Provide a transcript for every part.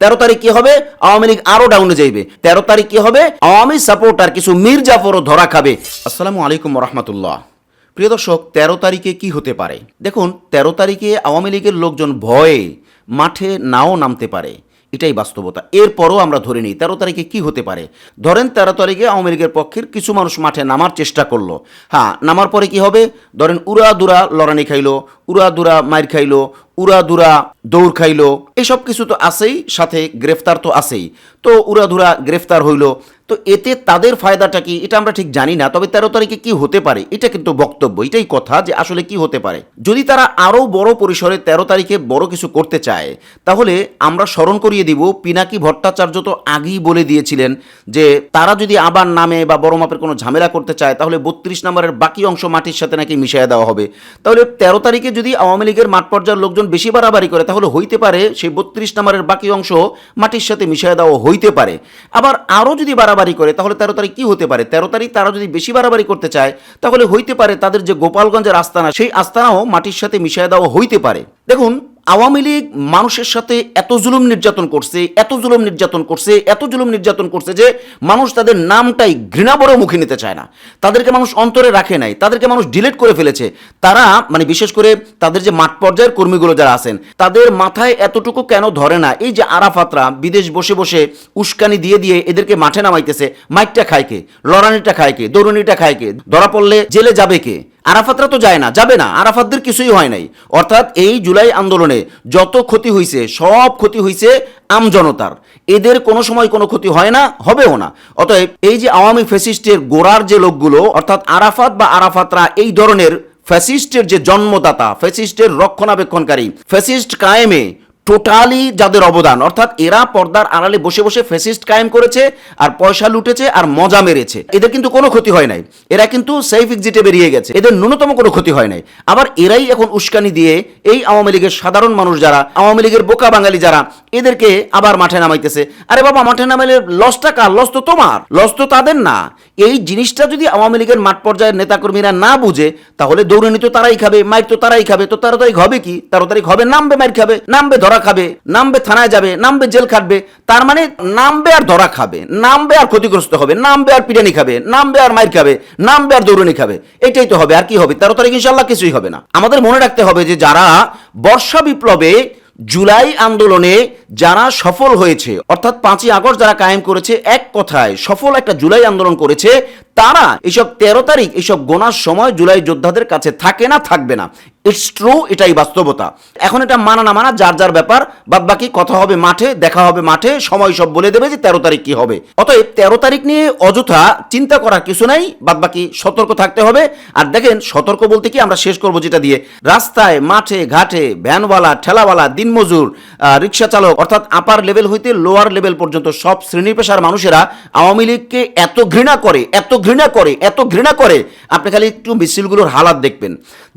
তেরো তারিখ কি হবে? আওয়ামী লীগ আরও ডাউনে যাইবে। তেরো তারিখ কি হবে? আওয়ামী সাপোর্টার কিছু মির্জাফরও ধরা খাবে। আসসালামু আলাইকুম রহমতুল্লাহ প্রিয় দর্শক, তেরো তারিখে কি হতে পারে? দেখুন, তেরো তারিখে আওয়ামী লীগের লোকজন ভয়ে মাঠে নাও নামতে পারে। এটাই বাস্তবতা। এরপরও আমরা ধরে নিই, তেরো তারিখে কি হতে পারে? ধরেন, তেরো তারিখে আওয়ামী লীগের পক্ষের কিছু মানুষ মাঠে নামার চেষ্টা করল। হ্যাঁ নামার পরে কি হবে? ধরেন উড়া দুরা লড়ানি খাইলো উড়া দুরা মাইর খাইলো উড়াধুরা দৌড় খাইল, এসব কিছু তো আছেই, সাথে গ্রেফতার তো আছেই। তো উড়াধুরা গ্রেফতার হইল তো এতে তাদের ফায়দাটা কি? এটা আমরা ঠিক জানি না, তবে তেরো তারিখে কি হতে পারে? এটা কিন্তু বক্তব্য, এটাই কথা যে আসলে কি হতে পারে। যদি তারা আরও বড় পরিসরে তেরো তারিখে বড় কিছু করতে চায়, তাহলে আমরা স্মরণ করিয়ে দিব, পিনাকি ভট্টাচার্য তো আগেই বলে দিয়েছিলেন যে তারা যদি আবার নামে বা বড় মাপের কোনো ঝামেলা করতে চায়, তাহলে বত্রিশ নম্বরের বাকি অংশ মাটির সাথে নাকি মিশিয়ে দেওয়া হবে। তাহলে তেরো তারিখে যদি আওয়ামী লীগের মাঠ পর্যায়ের লোকজন বেশি বাড়াবাড়ি করে, তাহলে হইতে পারে সেই বত্রিশ নম্বরের বাকি অংশ মাটির সাথে মিশিয়ে দেওয়া হইতে পারে। আবার আরও যদি বাড়াবাড়ি করে, তাহলে তেরো তারিখ কি হতে পারে? তেরো তারিখ তারা যদি বেশি বাড়াবাড়ি করতে চায়, তাহলে হইতে পারে তাদের যে গোপালগঞ্জের আস্তানা, সেই আস্তানাও মাটির সাথে মিশিয়ে দেওয়া হইতে পারে। দেখুন আওয়ামী লীগ মানুষের সাথে এত জুলুম নির্যাতন করছে, এত জুলুম নির্যাতন করছে, এত জুলুম নির্যাতন করছে যে মানুষ তাদের নামটাই ঘৃণাবরে মুখে নিতে চায় না। তাদেরকে মানুষ অন্তরে রাখে নাই, তাদেরকে মানুষ ডিলিট করে ফেলেছে। তারা মানে বিশেষ করে তাদের যে মাঠ পর্যায়ের কর্মীগুলো যারা আছেন, তাদের মাথায় এতটুকু কেন ধরে না? এই যে আরাফাতরা বিদেশ বসে বসে উস্কানি দিয়ে দিয়ে এদেরকে মাঠে নামাইতেছে মাইকটা খায় কে? লড়ানিটা খায় কে? দৌড়ানিটা খায় কে? ধরা পড়লে জেলে যাবে কে? আরাফাতরা তো যায় না, যাবে না, আরাফাতদের কিছুই হয় নাই। অর্থাৎ এই জুলাই আন্দোলনে যত ক্ষতি হয়েছে সব ক্ষতি হয়েছে আমজনতার এদের কোনো সময় কোনো ক্ষতি হয় না, হবেও না। অতএব এই যে আওয়ামী ফেসিস্টের গোড়ার যে লোকগুলো, অর্থাৎ আরাফাত বা আরাফাতরা, এই ধরনের ফ্যাসিস্টের যে জন্মদাতা, ফ্যাসিস্টের রক্ষণাবেক্ষণকারী, ফ্যাসিস্ট কায়েমে টোটালি যাদের অবদান, অর্থাৎ এরা পর্দার আড়ালে বসে বসে ফেসিস্ট কায়েম করেছে, আর পয়সা লুটেছে, আর মজা মেরেছে। এদের কিন্তু কোনো ক্ষতি হয় নাই। এরা কিন্তু সেফ এক্সিটে বেরিয়ে গেছে। এদের ন্যূনতম কোনো ক্ষতি হয় নাই। আবার এরাই এখন উস্কানি দিয়ে এই আওয়ামী লীগের সাধারণ মানুষ যারা, আওয়ামী লীগের বোকা বাঙালি যারা, এদেরকে আবার মাঠে নামাইতেছে। আরে বাবা, মাঠে নামাইলে লসটা কার? লস তো তোমার। লস তো তাদের না। এই জিনিসটা যদি আওয়ামী লীগের মাঠ পর্যায়ের নেতাকর্মীরা না বুঝে, তাহলে দৌড়ানি তো তারাই খাবে মাইর তো তারাই খাবে, তো তেরো তারিখ হবে কি? তেরো তারিখ হবে, নামবে, মাইর খাবে, নামবে, ধরা খাবে, নামবে থানায় যাবে, নামবে জেল খাটবে, তার মানে নামবে আর ধরা খাবে, নামবে আর ক্ষতিগ্রস্ত হবে, নামবে আর পিটানি খাবে, নামবে আর মাইর খাবে, নামবে আর দৌড়ানি খাবে, এটাই তো হবে, আর কি হবে? তেরো তারিখ ইনশাল্লাহ কিছুই হবে না। আমাদের মনে রাখতে হবে যে যারা বর্ষা বিপ্লবে জুলাই আন্দোলনে যারা সফল হয়েছে, অর্থাৎ পাঁচই আগস্ট যারা কায়েম করেছে, এক কথায় সফল একটা জুলাই আন্দোলন করেছে তারা এইসব তেরো তারিখ এইসব গোনার সময় জুলাই যোদ্ধাদের কাছে থাকে না, থাকবে না। ইটস ট্রু এটাই বাস্তবতা। এখন এটা মানা না মানা, যার যার ব্যাপার বাদ বাকি কথা হবে মাঠে, দেখা হবে মাঠে, সময় সব বলে দেবে যে তেরো তারিখ কি হবে। অতএব তেরো তারিখ নিয়ে অযথা চিন্তা করার কিছু নাই বাদ বাকি সতর্ক থাকতে হবে। আর দেখেন, সতর্ক বলতে কি আমরা শেষ করব যেটা দিয়ে, রাস্তায়, মাঠে, ঘাটে, ভ্যানওয়ালা, ঠেলাওয়ালা, দিনমজুর রিক্সা চালক অর্থাৎ আপার লেভেল হইতে লোয়ার লেভেল পর্যন্ত সব শ্রেণি পেশার মানুষেরা আওয়ামী লীগকে এত ঘৃণা করে, এত ঘৃণা করে, এত ঘৃণা করে, আপনি খালি একটু মিছিলগুলোর হালাত দেখবেন।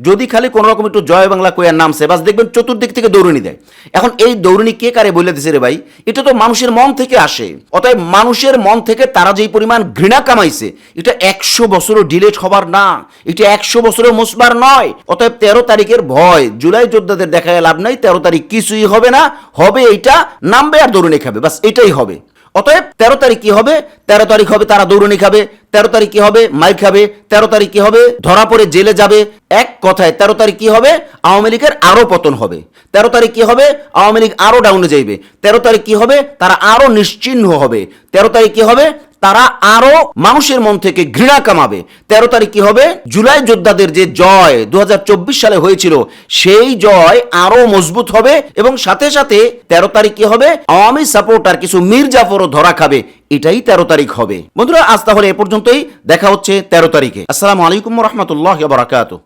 যদি খালি কোনো রকম একটু জয় বাংলা কয়ার নামছে বাস দেখবেন চতুর্দিক থেকে দৌড়নি দেয়। এখন এই দৌড়নি কে কারে বলে দিছে রে ভাই? এটা তো মানুষের মন থেকে আসে। অতএব মানুষের মন থেকে তারা যেই পরিমাণ ঘৃণা কামাইছে, এটা একশো বছরও ডিলেট হবার না, এটা একশো বছরের মুসবার নয়। অতএব তেরো তারিখের ভয়, জুলাই যোদ্ধাদের দেখা লাভ নাই, তেরো তারিখ কিছুই হবে না, হবে এইটা, নামবে আর দৌড়নি খাবে, বাস এটাই হবে। অতএব তেরো তারিখ কি হবে? তেরো তারিখ হবে তারা দৌড়নি খাবে। তেরো তারিখ কি হবে? মাইর খাবে। তেরো তারিখ কি হবে? ধরা পড়ে জেলে যাবে। এক কথায়, তেরো তারিখ কি হবে? আওয়ামী লীগের আরও পতন হবে। তেরো তারিখ কি হবে? আওয়ামী লীগ আরও ডাউনে যাইবে। তেরো তারিখ কি হবে? তারা আরও নিশ্চিহ্ন হবে। তেরো তারিখ কি হবে? তারা আরও মানুষের মন থেকে ঘৃণা কামাবে। তেরো তারিখ কি হবে? জুলাই যোদ্ধাদের যে জয় দু হাজার চব্বিশ সালে হয়েছিল, সেই জয় আরও মজবুত হবে এবং সাথে সাথে তেরো তারিখ কি হবে? আওয়ামী সাপোর্টার কিছু মীর জাফরও ধরা খাবে। এটাই তেরো তারিখ হবে। বন্ধুরা, আজ তাহলে এ পর্যন্তই। দেখা হচ্ছে তেরো তারিখে। আসসালামু আলাইকুম রহমতুল্লাহ বারাকাতু